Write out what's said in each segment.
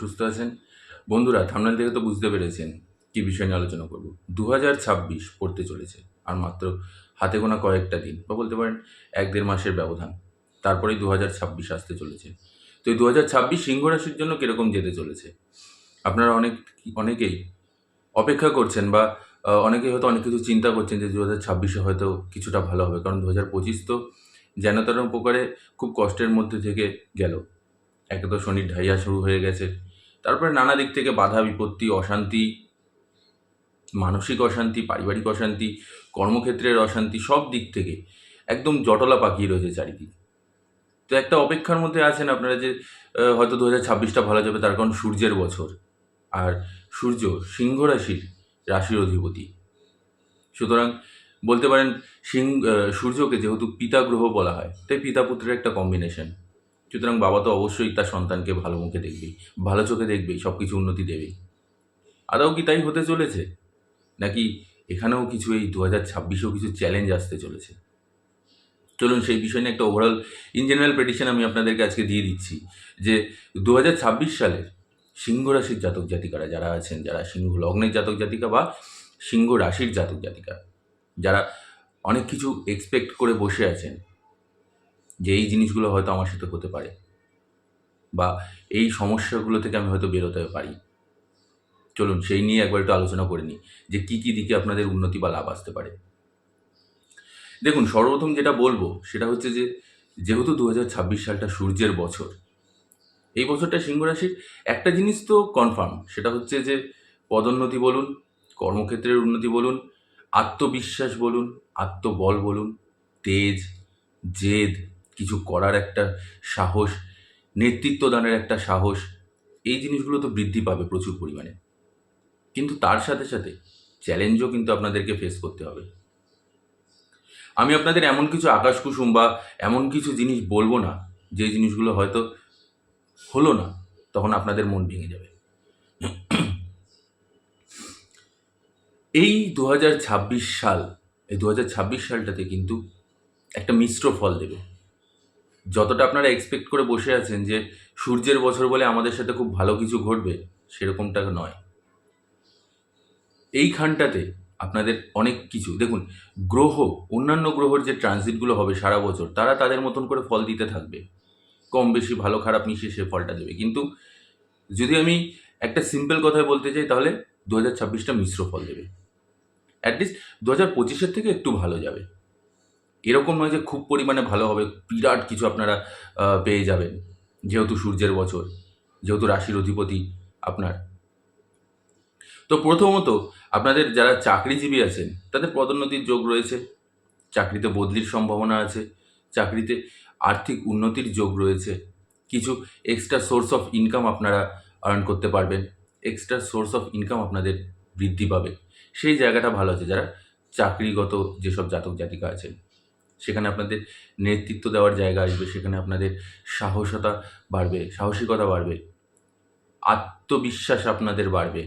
সুস্থ আছেন? বন্ধুরা থামনাল থেকে তো বুঝতে পেরেছেন কি বিষয় নিয়ে আলোচনা করব। দু হাজার ছাব্বিশ পড়তে চলেছে, আর মাত্র হাতে গোনা কয়েকটা দিন, বা বলতে পারেন এক দেড় মাসের ব্যবধান। তারপরেই দু হাজার ছাব্বিশ আসতে চলেছে। তো এই দু হাজার ছাব্বিশ সিংহ রাশির জন্য কীরকম যেতে চলেছে? আপনারা অনেক, অনেকেই অপেক্ষা করছেন বা অনেকেই হয়তো অনেক কিছু চিন্তা করছেন যে দু হাজার ছাব্বিশে হয়তো কিছুটা ভালো হবে, কারণ দু হাজার পঁচিশ তো যেন তেন প্রকারে খুব কষ্টের মধ্যে থেকে গেল। একে তো শনির ঢাইয়া শুরু হয়ে গেছে। তারপরে নানা দিক থেকে বাধা, বিপত্তি, অশান্তি, মানসিক অশান্তি, পারিবারিক অশান্তি, কর্মক্ষেত্রের অশান্তি, সব দিক থেকে একদম জটলা পাকিয়ে রয়েছে চারিদিক। তো একটা অপেক্ষার মধ্যে আছেন আপনারা যে হয়তো দু হাজার ছাব্বিশটা ভালো যাবে, তার কারণ সূর্যের বছর। আর সূর্য সিংহ রাশির রাশির অধিপতি। সুতরাং বলতে পারেন সিং সূর্যকে যেহেতু পিতা গ্রহ বলা হয়, তাই পিতা পুত্রের একটা কম্বিনেশন সুতরাং বাবা তো অবশ্যই তার সন্তানকে ভালো মুখে দেখবেই ভালো চোখে দেখবেই সব কিছু উন্নতি দেবেই। আদৌ কি তাই হতে চলেছে? নাকি এখানেও কিছু এই দু হাজার ছাব্বিশেও কিছু চ্যালেঞ্জ আসতে চলেছে? চলুন সেই বিষয় নিয়ে একটা ওভারঅল ইন জেনারেল প্রেডিকশন আমি আপনাদেরকে আজকে দিয়ে দিচ্ছি, যে দু হাজার ছাব্বিশ সালের সিংহ রাশির জাতক জাতিকারা যারা আছেন, যারা সিংহ লগ্নের জাতক জাতিকা বা সিংহ রাশির জাতক জাতিকা, যারা অনেক কিছু এক্সপেক্ট করে বসে আছেন যে এই জিনিসগুলো হয়তো আমার সাথে হতে পারে বা এই সমস্যাগুলো থেকে আমি হয়তো বেরোতে পারি। চলুন সেই নিয়ে একবার একটু আলোচনা করে নিই যে কী কী দিকে আপনাদের উন্নতি বা লাভ আসতে পারে। দেখুন, সর্বপ্রথম যেটা বলব সেটা হচ্ছে যে, যেহেতু দু হাজার ছাব্বিশ সালটা সূর্যের বছর, এই বছরটা সিংহ রাশির একটা জিনিস তো কনফার্ম সেটা হচ্ছে যে পদোন্নতি বলুন, কর্মক্ষেত্রের উন্নতি বলুন, আত্মবিশ্বাস বলুন, আত্মবল বলুন, তেজ, জেদ কিছু করার একটা সাহস নেতৃত্ব দানের একটা সাহস, এই জিনিসগুলো তো বৃদ্ধি পাবে প্রচুর পরিমাণে। কিন্তু তার সাথে সাথে চ্যালেঞ্জও কিন্তু আপনাদেরকে ফেস করতে হবে। আমি আপনাদের এমন কিছু আকাশ কুসুম বা এমন কিছু জিনিস বলব না, যে জিনিসগুলো হয়তো হলো না, তখন আপনাদের মন ভেঙে যাবে। এই দু হাজার ছাব্বিশ সাল, এই দু হাজার ছাব্বিশ সালটাতে কিন্তু একটা মিশ্র ফল দেবে। যতটা আপনারা এক্সপেক্ট করে বসে আছেন যে সূর্যের বছর বলে আমাদের সাথে খুব ভালো কিছু ঘটবে, সেরকমটা নয়। এইখানটাতে আপনাদের অনেক কিছু, দেখুন, গ্রহ, অন্যান্য গ্রহর যে ট্রানজিটগুলো হবে সারা বছর, তারা তাদের মতন করে ফল দিতে থাকবে। কম বেশি ভালো খারাপ মিশিয়ে সে ফলটা দেবে। কিন্তু যদি আমি একটা সিম্পল কথায় বলতে চাই, তাহলে দু হাজার ছাব্বিশটা মিশ্র ফল দেবে। অ্যাটলিস্ট দু হাজার পঁচিশের থেকে একটু ভালো যাবে। এরকম নয় যে খুব পরিমাণে ভালো হবে, বিরাট কিছু আপনারা পেয়ে যাবেন। যেহেতু সূর্যের বছর, যেহেতু রাশির অধিপতি আপনার। তো প্রথমত, আপনাদের যারা চাকরিজীবী আছেন, তাদের পদোন্নতির যোগ রয়েছে। চাকরিতে বদলির সম্ভাবনা আছে, চাকরিতে আর্থিক উন্নতির যোগ রয়েছে। কিছু এক্সট্রা সোর্স অফ ইনকাম আপনারা আর্ন করতে পারবেন। এক্সট্রা সোর্স অফ ইনকাম আপনাদের বৃদ্ধি পাবে। সেই জায়গাটা ভালো আছে, যারা চাকরিগত যেসব জাতক জাতিকা আছেন। সেখানে আপনাদের নেতৃত্ব দেওয়ার জায়গা আসবে, সেখানে আপনাদের সাহসতা বাড়বে, সাহসিকতা বাড়বে, আত্মবিশ্বাস আপনাদের বাড়বে,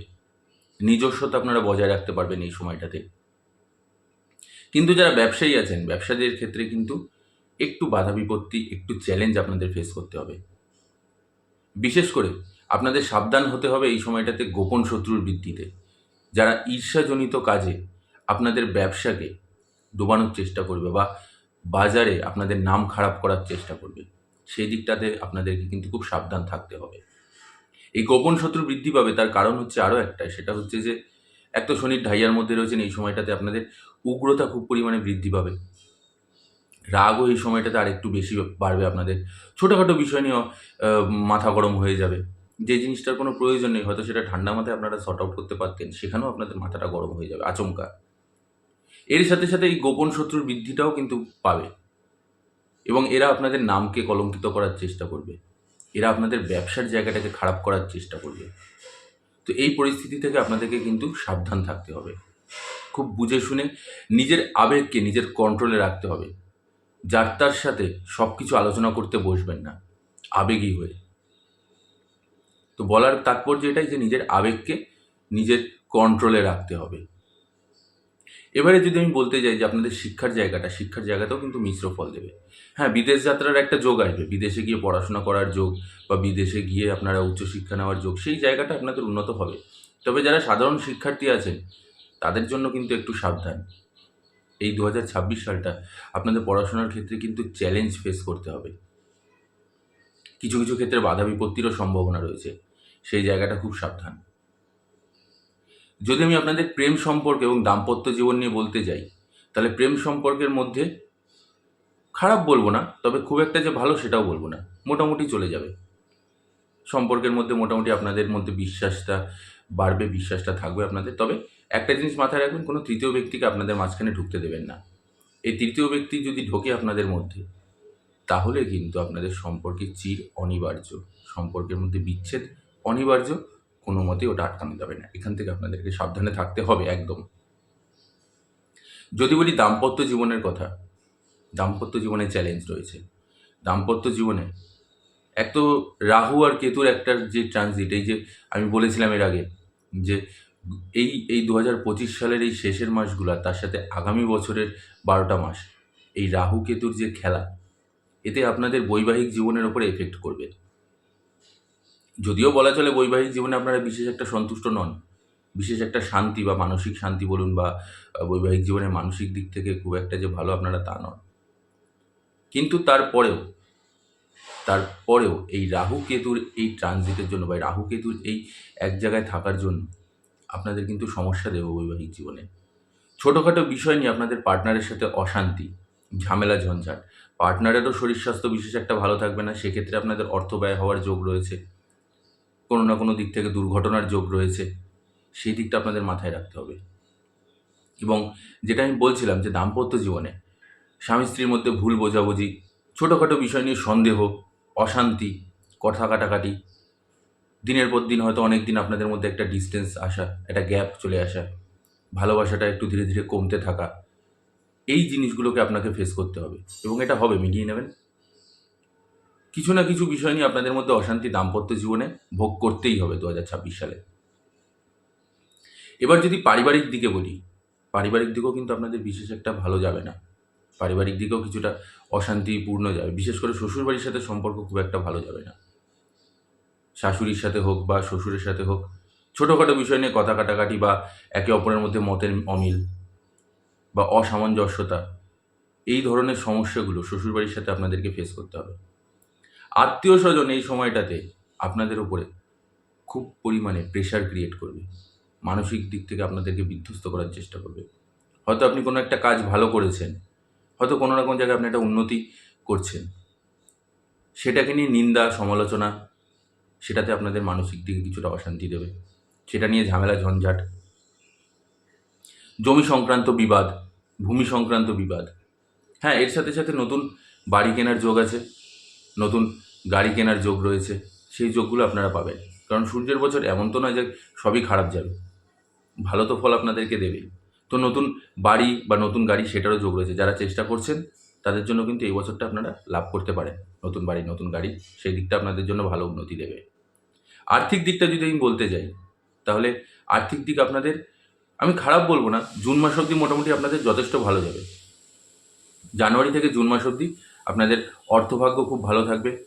নিজস্বতা আপনারা বজায় রাখতে পারবেন এই সময়টাতে। কিন্তু যারা ব্যবসায়ী আছেন, ব্যবসাদের ক্ষেত্রে কিন্তু একটু বাধা বিপত্তি, একটু চ্যালেঞ্জ আপনাদের ফেস করতে হবে। বিশেষ করে আপনাদের সাবধান হতে হবে এই সময়টাতে গোপন শত্রুর বৃদ্ধিতে যারা ঈর্ষাজনিত কাজে আপনাদের ব্যবসাকে ডোবানোর চেষ্টা করবে বা বাজারে আপনাদের নাম খারাপ করার চেষ্টা করবে। সেই দিকটাতে আপনাদেরকে কিন্তু খুব সাবধান থাকতে হবে। এই গোপন শত্রু বৃদ্ধি পাবে, তার কারণ হচ্ছে আরও একটাই, সেটা হচ্ছে যে, এক তো শনির ঢাইয়ার মধ্যে রয়েছেন, এই সময়টাতে আপনাদের উগ্রতা খুব পরিমাণে বৃদ্ধি পাবে। রাগও এই সময়টাতে আর একটু বেশি বাড়বে আপনাদের। ছোটোখাটো বিষয় নিয়েও মাথা গরম হয়ে যাবে। যে জিনিসটার কোনো প্রয়োজন নেই, হয়তো সেটা ঠান্ডা মাথায় আপনারা শর্ট আউট করতে পারতেন, সেখানেও আপনাদের মাথাটা গরম হয়ে যাবে, আচমকা। এর সাথে সাথে এই গোপন শত্রুর বৃদ্ধিটাও কিন্তু পাবে। এবং এরা আপনাদের নামকে কলঙ্কিত করার চেষ্টা করবে। এরা আপনাদের ব্যবসার জায়গাটাকে খারাপ করার চেষ্টা করবে। তো এই পরিস্থিতি থেকে আপনাদেরকে কিন্তু সাবধান থাকতে হবে। খুব বুঝে শুনে নিজের আবেগকে নিজের কন্ট্রোলে রাখতে হবে। যার তার সাথে সব কিছু আলোচনা করতে বসবেন না। আবেগী হয়ে। তো বলার তাৎপর্য এটাই যে নিজের আবেগকে নিজের কন্ট্রোলে রাখতে হবে। এবারে যদি আমি বলতে যাই যে আপনাদের শিক্ষার জায়গাটা, শিক্ষার জায়গাতেও কিন্তু মিশ্র ফল দেবে। হ্যাঁ বিদেশ যাত্রার একটা যোগ আসবে। বিদেশে গিয়ে পড়াশোনা করার যোগ বা বিদেশে গিয়ে আপনারা উচ্চশিক্ষা নেওয়ার যোগ, সেই জায়গাটা আপনাদের উন্নত হবে। তবে যারা সাধারণ শিক্ষার্থী আছেন, তাদের জন্য কিন্তু একটু সাবধান। এই দু হাজার ছাব্বিশ সালটা আপনাদের পড়াশোনার ক্ষেত্রে কিন্তু চ্যালেঞ্জ ফেস করতে হবে। কিছু কিছু ক্ষেত্রে বাধা বিপত্তিরও সম্ভাবনা রয়েছে। সেই জায়গাটা খুব সাবধান। যদি আমি আপনাদের প্রেম সম্পর্ক এবং দাম্পত্য জীবন নিয়ে বলতে যাই, তাহলে প্রেম সম্পর্কের মধ্যে খারাপ বলব না, তবে খুব একটা যে ভালো সেটাও বলব না, মোটামুটি চলে যাবে। সম্পর্কের মধ্যে মোটামুটি আপনাদের মধ্যে বিশ্বাসটা বাড়বে, বিশ্বাসটা থাকবে আপনাদের, তবে একটা জিনিস মাথায় রাখবেন, কোনো তৃতীয় ব্যক্তিকে আপনাদের মাঝখানে ঢুকতে দেবেন না। এই তৃতীয় ব্যক্তি যদি ঢোকে আপনাদের মধ্যে, তাহলে কিন্তু আপনাদের সম্পর্কে চির অনিবার্য, সম্পর্কের মধ্যে বিচ্ছেদ অনিবার্য কোনো মতে ওটা আটকানো যাবে না। এখান থেকে আপনাদেরকে সাবধানে থাকতে হবে একদম। যদি বলি দাম্পত্য জীবনের কথা, দাম্পত্য জীবনে চ্যালেঞ্জ রয়েছে। দাম্পত্য জীবনে এক তো রাহু আর কেতুর একটা যে ট্রানজিট এই যে আমি বলেছিলাম এর আগে যে এই এই দু হাজার পঁচিশ সালের এই শেষের মাসগুলো, তার সাথে আগামী বছরের বারোটা মাস, এই রাহু কেতুর যে খেলা, এতে আপনাদের বৈবাহিক জীবনের ওপরে এফেক্ট করবে। যদিও বলা চলে বৈবাহিক জীবনে আপনারা বিশেষ একটা সন্তুষ্ট নন। বিশেষ একটা শান্তি বা মানসিক শান্তি বলুন বা বৈবাহিক জীবনের মানসিক দিক থেকে খুব একটা যে ভালো আপনারা তা নন। কিন্তু তারপরেও তারপরেও এই রাহু কেতুর এই ট্রানজিটের জন্য বা রাহু কেতুর এই এক জায়গায় থাকার জন্য আপনাদের কিন্তু সমস্যা দেবে বৈবাহিক জীবনে। ছোটোখাটো বিষয় নিয়ে আপনাদের পার্টনারের সাথে অশান্তি, ঝামেলা, ঝঞ্ঝাট, পার্টনারেরও শরীর স্বাস্থ্য বিশেষ একটা ভালো থাকবে না, সেক্ষেত্রে আপনাদের অর্থ ব্যয় হওয়ার যোগ রয়েছে। কোনো না কোনো দিক থেকে দুর্ঘটনার যোগ রয়েছে, সেই দিকটা আপনাদের মাথায় রাখতে হবে। এবং যেটা আমি বলছিলাম যে দাম্পত্য জীবনে স্বামী স্ত্রীর মধ্যে ভুল বোঝাবুঝি, ছোটোখাটো বিষয় নিয়ে সন্দেহ, অশান্তি, কথা কাটাকাটি, দিনের পর দিন হয়তো অনেক দিন আপনাদের মধ্যে একটা ডিস্টেন্স আসা, একটা গ্যাপ চলে আসা, ভালোবাসাটা একটু ধীরে ধীরে কমতে থাকা, এই জিনিসগুলোকে আপনাকে ফেস করতে হবে এবং এটা হবে, মিলিয়ে নেবেন। কিছু না কিছু বিষয় নিয়ে আপনাদের মধ্যে অশান্তি দাম্পত্য জীবনে ভোগ করতেই হবে দু হাজার ছাব্বিশ সালে। এবার যদি পারিবারিক দিকে বলি, পারিবারিক দিকেও কিন্তু আপনাদের বিশেষ একটা ভালো যাবে না। পারিবারিক দিকেও কিছুটা অশান্তিপূর্ণ যাবে। বিশেষ করে শ্বশুরবাড়ির সাথে সম্পর্ক খুব একটা ভালো যাবে না। শাশুড়ির সাথে হোক বা শ্বশুরের সাথে হোক, ছোটোখাটো বিষয় নিয়ে কথা কাটাকাটি বা একে অপরের মধ্যে মতের অমিল বা অসামঞ্জস্যতা, এই ধরনের সমস্যাগুলো শ্বশুরবাড়ির সাথে আপনাদেরকে ফেস করতে হবে। আত্মীয় স্বজন এই সময়টাতে আপনাদের উপরে খুব পরিমাণে প্রেশার ক্রিয়েট করবে। মানসিক দিক থেকে আপনাদেরকে বিধ্বস্ত করার চেষ্টা করবে। হয়তো আপনি কোনো একটা কাজ ভালো করেছেন, হয়তো কোনো না কোনো জায়গায় আপনি একটা উন্নতি করছেন। সেটাকে নিয়ে নিন্দা, সমালোচনা, সেটাতে আপনাদের মানসিক দিকে কিছুটা অশান্তি দেবে। সেটা নিয়ে ঝামেলা, ঝঞ্ঝাট। জমি সংক্রান্ত বিবাদ, ভূমি সংক্রান্ত বিবাদ। হ্যাঁ এর সাথে সাথে নতুন বাড়ি কেনার যোগ আছে, নতুন গাড়ি কেনার যোগ রয়েছে, সেই যোগগুলো আপনারা পাবেন। কারণ সূর্যের বছর এমন তো নয় যে সবই খারাপ যাবে। ভালো তো ফল আপনাদেরকে দেবেই। তো নতুন বাড়ি বা নতুন গাড়ি সেটারও যোগ রয়েছে। যারা চেষ্টা করছেন, তাদের জন্য কিন্তু এই বছরটা আপনারা লাভ করতে পারেন। নতুন বাড়ি, নতুন গাড়ি, সেই দিকটা আপনাদের জন্য ভালো উন্নতি দেবে। আর্থিক দিকটা যদি আমি বলতে যাই, তাহলে আর্থিক দিক আপনাদের, আমি খারাপ বলব না, জুন মাস অবধি মোটামুটি আপনাদের যথেষ্ট ভালো যাবে। জানুয়ারি থেকে জুন মাস অবধি আপনাদের অর্থভাগ্য খুব ভালো থাকবে।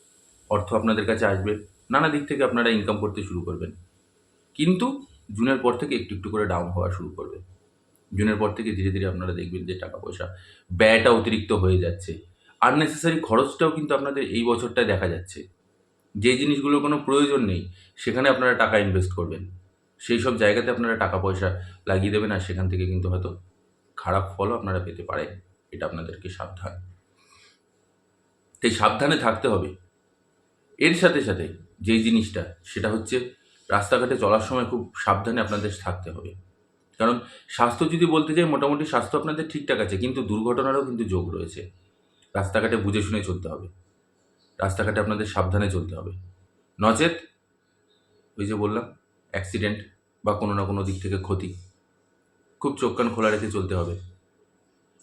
অর্থ আপনাদের কাছে আসবে, নানা দিক থেকে আপনারা ইনকাম করতে শুরু করবেন। কিন্তু জুনের পর থেকে একটু একটু করে ডাউন হওয়া শুরু করবে। জুনের পর থেকে ধীরে ধীরে আপনারা দেখবেন যে টাকা পয়সা ব্যয়টা অতিরিক্ত হয়ে যাচ্ছে। আননেসেসারি খরচটাও কিন্তু আপনাদের এই বছরটায় দেখা যাচ্ছে। যে জিনিসগুলোর কোনো প্রয়োজন নেই, সেখানে আপনারা টাকা ইনভেস্ট করবেন। সেই সব জায়গাতে আপনারা টাকা পয়সা লাগিয়ে দেবেন আর সেখান থেকে কিন্তু হয়তো খারাপ ফলও আপনারা পেতে পারেন। এটা আপনাদেরকে সাবধান। তাই সাবধানে থাকতে হবে। এর সাথে সাথে যেই জিনিসটা, সেটা হচ্ছে রাস্তাঘাটে চলার সময় খুব সাবধানে আপনাদের থাকতে হবে। কারণ স্বাস্থ্য যদি বলতে যাই, মোটামুটি স্বাস্থ্য আপনাদের ঠিকঠাক আছে, কিন্তু দুর্ঘটনারও কিন্তু যোগ রয়েছে। রাস্তাঘাটে বুঝে শুনে চলতে হবে। রাস্তাঘাটে আপনাদের সাবধানে চলতে হবে। নচেত ওই যে বললাম অ্যাক্সিডেন্ট বা কোনো না কোনো দিক থেকে ক্ষতি। খুব চোখ কান খোলা রেখে চলতে হবে।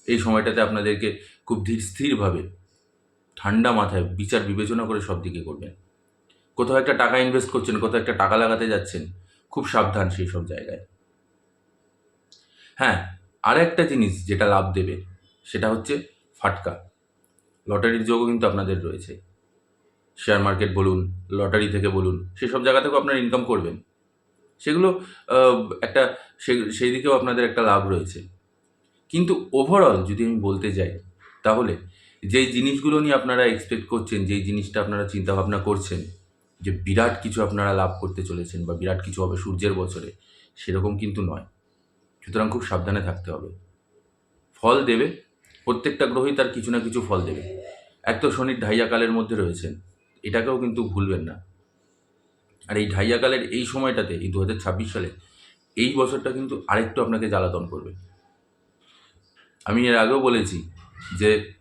এই সময়টাতে আপনাদেরকে খুব ধীর স্থিরভাবে ঠান্ডা মাথায় বিচার বিবেচনা করে সব দিকে করবেন। কোথাও একটা টাকা ইনভেস্ট করছেন, কোথাও একটা টাকা লাগাতে যাচ্ছেন, খুব সাবধান সেই সব জায়গায়। হ্যাঁ আর একটা জিনিস যেটা লাভ দেবে, সেটা হচ্ছে ফাটকা। লটারির যোগও কিন্তু আপনাদের রয়েছে। শেয়ার মার্কেট বলুন লটারি থেকে বলুন, সেসব জায়গা থেকেও আপনারা ইনকাম করবেন। সেগুলো একটা সেই দিকেও আপনাদের একটা লাভ রয়েছে। কিন্তু ওভারঅল যদি আমি বলতে যাই, তাহলে যেই জিনিসগুলো নিয়ে আপনারা এক্সপেক্ট করছেন, যেই জিনিসটা আপনারা চিন্তা ভাবনা করছেন, যে বিরাট কিছু আপনারা লাভ করতে চলেছেন বা বিরাট কিছু হবে সূর্যের বছরে, সেরকম কিন্তু নয়। সুতরাং খুব সাবধানে থাকতে হবে। ফল দেবে, প্রত্যেকটা গ্রহই তার কিছু না কিছু ফল দেবে। এক তো শনির ঢাইয়াকালের মধ্যে রয়েছেন, এটাকেও কিন্তু ভুলবেন না। আর এই ঢাইয়াকালের এই সময়টাতে, এই দু হাজার ছাব্বিশ সালে, এই বছরটা কিন্তু আরেকটু আপনাকে জ্বালাতন করবে। আমি এর আগেও বলেছি যে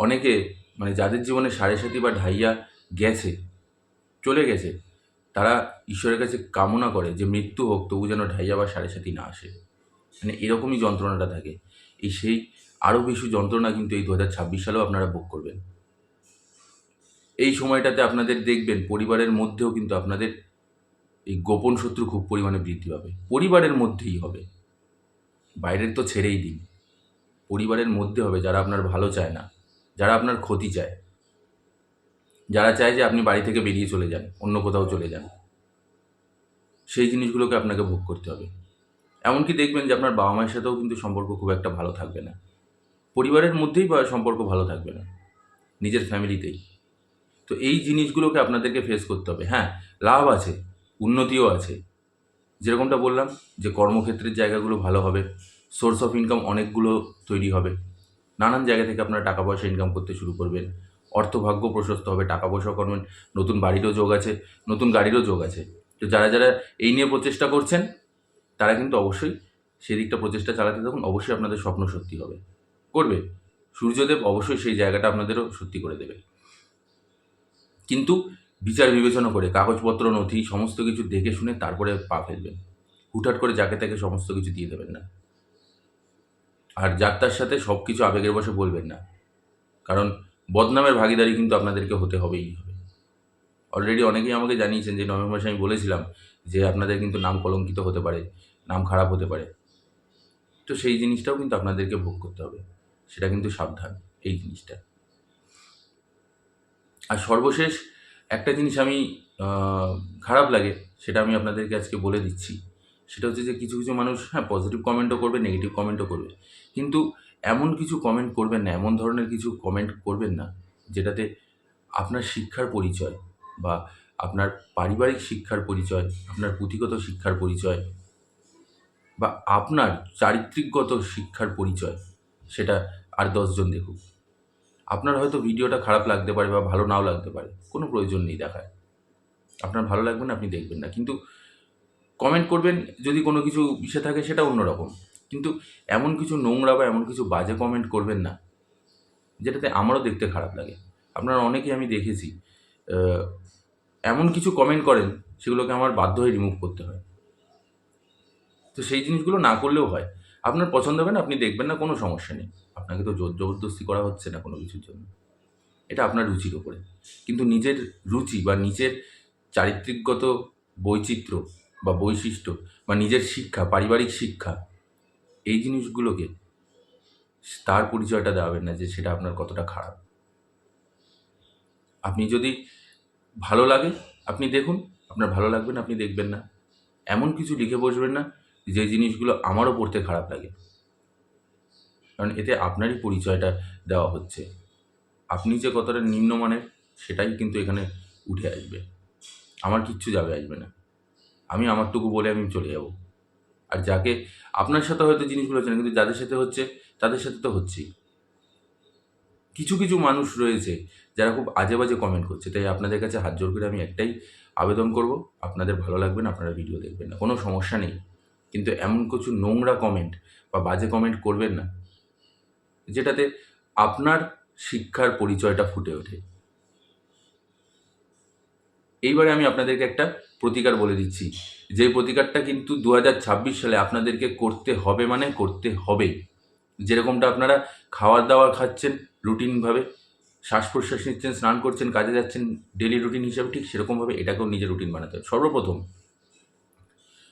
অনেকে মানে যাদের জীবনে সাড়ে সাথী বা ঢাইয়া গেছে, চলে গেছে, তারা ঈশ্বরের কাছে কামনা করে যে মৃত্যু হোক, তবু যেন ঢাইয়া বা সাড়ে সাথী না আসে। মানে এরকমই যন্ত্রণাটা থাকে। এই সেই আরও বেশি যন্ত্রণা কিন্তু এই দু হাজার ছাব্বিশ সালেও আপনারা ভোগ করবেন। এই সময়টাতে আপনাদের দেখবেন পরিবারের মধ্যেও কিন্তু আপনাদের এই গোপন শত্রু খুব পরিমাণে বৃদ্ধি পাবে। পরিবারের মধ্যেই হবে। বাইরের তো ছেড়েই দিন। পরিবারের মধ্যে হবে, যারা আপনার ভালো চায় না। যারা আপনার ক্ষতি চায়, যারা চায় যে আপনি বাড়ি থেকে বেরিয়ে চলে যান, অন্য কোথাও চলে যান, সেই জিনিসগুলোকে আপনাকে ভোগ করতে হবে। এমনকি দেখবেন যে আপনার বাবা মায়ের সাথেও কিন্তু সম্পর্ক খুব একটা ভালো থাকবে না। পরিবারের মধ্যেই সম্পর্ক ভালো থাকবে না, নিজের ফ্যামিলিতেই। তো এই জিনিসগুলোকে আপনাদেরকে ফেস করতে হবে। হ্যাঁ লাভ আছে, উন্নতিও আছে। যেরকমটা বললাম যে কর্মক্ষেত্রের জায়গাগুলো ভালো হবে সোর্স অফ ইনকাম অনেকগুলো তৈরি হবে। নানান জায়গা থেকে আপনারা টাকা পয়সা ইনকাম করতে শুরু করবেন। অর্থভাগ্য প্রশস্ত হবে, টাকা পয়সা করবেন, নতুন বাড়িরও যোগ আছে, নতুন গাড়িরও যোগ আছে। তো যারা যারা এই নিয়ে প্রচেষ্টা করছেন, তারা কিন্তু অবশ্যই সেদিকটা প্রচেষ্টা চালাতে থাকুন অবশ্যই আপনাদের স্বপ্ন সত্যি হবে। করবে। সূর্যদেব অবশ্যই সেই জায়গাটা আপনাদেরও সত্যি করে দেবে। কিন্তু বিচার বিবেচনা করে, কাগজপত্র, নথি, সমস্ত কিছু দেখে শুনে তারপরে পা ফেলবেন। হুটহাট করে যাকে তাকে সমস্ত কিছু দিয়ে দেবেন না। আর যাত্রার সাথে সব কিছু আবেগের বসে বলবেন না। কারণ বদনামের ভাগিদারি কিন্তু আপনাদেরকে হতে হবেই। হবে অলরেডি অনেকেই আমাকে জানিয়েছেন যে নভেম্বর মাসে আমি বলেছিলাম যে আপনাদের কিন্তু নাম কলঙ্কিত হতে পারে, নাম খারাপ হতে পারে। তো সেই জিনিসটাও কিন্তু আপনাদেরকে ভোগ করতে হবে। সেটা কিন্তু সাবধান, এই জিনিসটা। আর সর্বশেষ একটা জিনিস আমি খারাপ লাগে, সেটা আমি আপনাদেরকে আজকে বলে দিচ্ছি। সেটা হচ্ছে যে কিছু কিছু মানুষ হ্যাঁ পজিটিভ কমেন্টও করবে নেগেটিভ কমেন্টও করবে। কিন্তু এমন কিছু কমেন্ট করবেন না, এমন ধরনের কিছু কমেন্ট করবেন না, যেটাতে আপনার শিক্ষার পরিচয় বা আপনার পারিবারিক শিক্ষার পরিচয়, আপনার পুঁথিগত শিক্ষার পরিচয় বা আপনার চারিত্রিকগত শিক্ষার পরিচয়, সেটা আর দশজন দেখুক। আপনার হয়তো ভিডিওটা খারাপ লাগতে পারে বা ভালো নাও লাগতে পারে, কোনো প্রয়োজন নেই দেখায় আপনার ভালো লাগবে না, আপনি দেখবেন না। কিন্তু কমেন্ট করবেন, যদি কোনো কিছু বিষয় থাকে সেটা অন্যরকম। কিন্তু এমন কিছু নোংরা বা এমন কিছু বাজে কমেন্ট করবেন না, যেটাতে আমারও দেখতে খারাপ লাগে। আপনারা অনেকেই আমি দেখেছি এমন কিছু কমেন্ট করেন, সেগুলোকে আমার বাধ্য হয়ে রিমুভ করতে হয়। তো সেই জিনিসগুলো না করলেও হয়। আপনার পছন্দ হবে না, আপনি দেখবেন না, কোনো সমস্যা নেই। আপনাকে তো জোর জবরদস্তি করা হচ্ছে না কোনো কিছুর জন্য। এটা আপনার রুচির ওপরে কিন্তু নিজের রুচি বা নিজের চারিত্রিকগত বৈচিত্র্য বা বৈশিষ্ট্য বা নিজের শিক্ষা, পারিবারিক শিক্ষা, এই জিনিসগুলোকে তার পরিচয়টা দেওয়াবেন না যে সেটা আপনার কতটা খারাপ। আপনি যদি ভালো লাগে, আপনি দেখুন, আপনার ভালো লাগবে না, আপনি দেখবেন না। এমন কিছু লিখে বসবেন না যে জিনিসগুলো আমারও পড়তে খারাপ লাগে। কারণ এতে আপনারই পরিচয়টা দেওয়া হচ্ছে। আপনি যে কতটা নিম্নমানের, সেটাই কিন্তু এখানে উঠে আসবে। আমার কিচ্ছু যাবে, আসবে না। আমি আমারটুকু বলে আমি চলে যাব। আর যাকে, আপনার সাথে হয়তো জিনিসগুলো হচ্ছে না, কিন্তু যাদের সাথে হচ্ছে, তাদের সাথে তো হচ্ছেই। কিছু কিছু মানুষ রয়েছে যারা খুব আজে বাজে কমেন্ট করছে, তাই আপনাদের কাছে হাত জোর করে আমি একটাই আবেদন করব, আপনাদের ভালো লাগবে না, আপনারা ভিডিও দেখবেন না, কোনো সমস্যা নেই। কিন্তু এমন কিছু নোংরা কমেন্ট বা বাজে কমেন্ট করবেন না, যেটাতে আপনার শিক্ষার পরিচয়টা ফুটে ওঠে। এইবারে আমি আপনাদেরকে একটা প্রতিকার বলে দিচ্ছি। যে প্রতিকারটা কিন্তু দু হাজার ছাব্বিশ সালে আপনাদেরকে করতে হবে মানে করতে হবেই যেরকমটা আপনারা খাওয়ার দাওয়ার খাচ্ছেন রুটিনভাবে শ্বাস প্রশ্বাস নিচ্ছেন, স্নান করছেন, কাজে যাচ্ছেন ডেলি রুটিন হিসাবে ঠিক সেরকমভাবে এটাকেও নিজের রুটিন বানাতে হবে। সর্বপ্রথম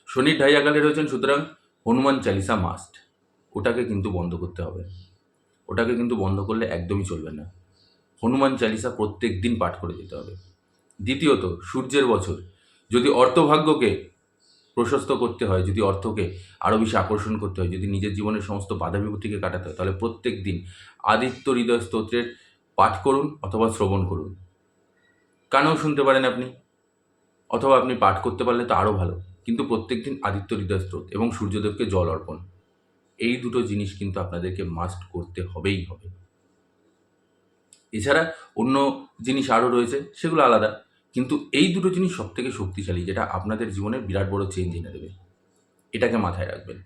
শনির ঢাইয়াকালে রয়েছেন, সুতরাং হনুমান চালিসা মাস্ট ওটাকে কিন্তু বন্ধ করতে হবে। ওটাকে কিন্তু বন্ধ করলে একদমই চলবে না। হনুমান চালিসা প্রত্যেক দিন পাঠ করে যেতে হবে। দ্বিতীয়ত, সূর্যের বছর। যদি অর্থভাগ্যকে প্রশস্ত করতে হয়, যদি অর্থকে আরও বেশি আকর্ষণ করতে হয়, যদি নিজের জীবনের সমস্ত বাধা বিপত্তিকে কাটাতে হয়, তাহলে প্রত্যেক দিন আদিত্য হৃদয় স্তোত্রের পাঠ করুন অথবা শ্রবণ করুন। কানেও শুনতে পারেন আপনি, অথবা আপনি পাঠ করতে পারলে তো আরও ভালো। কিন্তু প্রত্যেক দিন আদিত্য হৃদয় স্তোত্র এবং সূর্যদেবকে জল অর্পণ। এই দুটো জিনিস কিন্তু আপনাদেরকে মাস্ট করতে হবেই হবে। এছাড়া অন্য জিনিস আরও রয়েছে, সেগুলো আলাদা। কিন্তু এই দুটো জিনিস সব থেকে শক্তিশালী, যেটা আপনাদের জীবনে বিরাট বড় চেঞ্জ এনে দেবে। এটাকে মাথায় রাখবেন।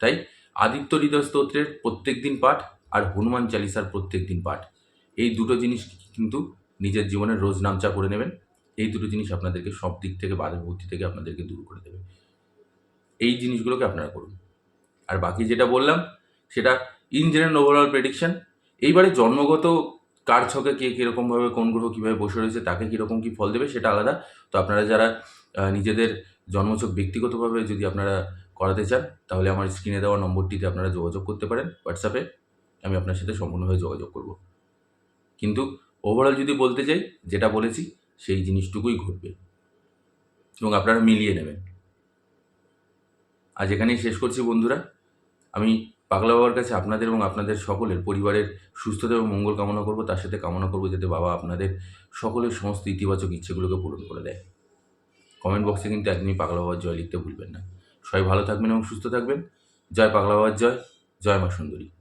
তাই? আদিত্য হৃদয় স্তোত্রের প্রত্যেক দিন পাঠ আর হনুমান চালিসার প্রত্যেক দিন পাঠ, এই দুটো জিনিস কিন্তু নিজের জীবনের রোজ নামচা করে নেবেন। এই দুটো জিনিস আপনাদেরকে সব দিক থেকে, বাধা বুদ্ধি থেকে আপনাদেরকে দূর করে দেবে। এই জিনিসগুলোকে আপনারা করুন। আর বাকি যেটা বললাম, সেটা ইন জেনারেল ওভারঅল প্রেডিকশান এইবারে জন্মগত কার ছকে কে কীরকমভাবে কোন গ্রহ কীভাবে বসে রয়েছে, তাকে কীরকম কী ফল দেবে সেটা আলাদা। তো আপনারা যারা নিজেদের জন্মছক ব্যক্তিগতভাবে যদি আপনারা করাতে চান, তাহলে আমার স্ক্রিনে দেওয়া নম্বরটিতে আপনারা যোগাযোগ করতে পারেন হোয়াটসঅ্যাপে আমি আপনার সাথে সম্পূর্ণভাবে যোগাযোগ করব। কিন্তু ওভারঅল যদি বলতে চাই যেটা বলেছি, সেই জিনিসটুকুই ঘটবে। এবং আপনারা মিলিয়ে নেবেন। আজ এখানেই শেষ করছি বন্ধুরা। আমি পাগলা বাবার কাছে আপনাদের এবং আপনাদের সকলের, পরিবারের সুস্থতা এবং মঙ্গল কামনা করব, তার সাথে কামনা করব যাতে বাবা আপনাদের সকলের সমস্ত ইতিবাচক ইচ্ছেগুলোকে পূরণ করে দেয়। কমেন্ট বক্সে কিন্তু একদমই পাগলা বাবার জয় লিখতে ভুলবেন না। সবাই ভালো থাকবেন এবং সুস্থ থাকবেন। জয় পাগলা বাবার জয়। জয় মা সুন্দরী।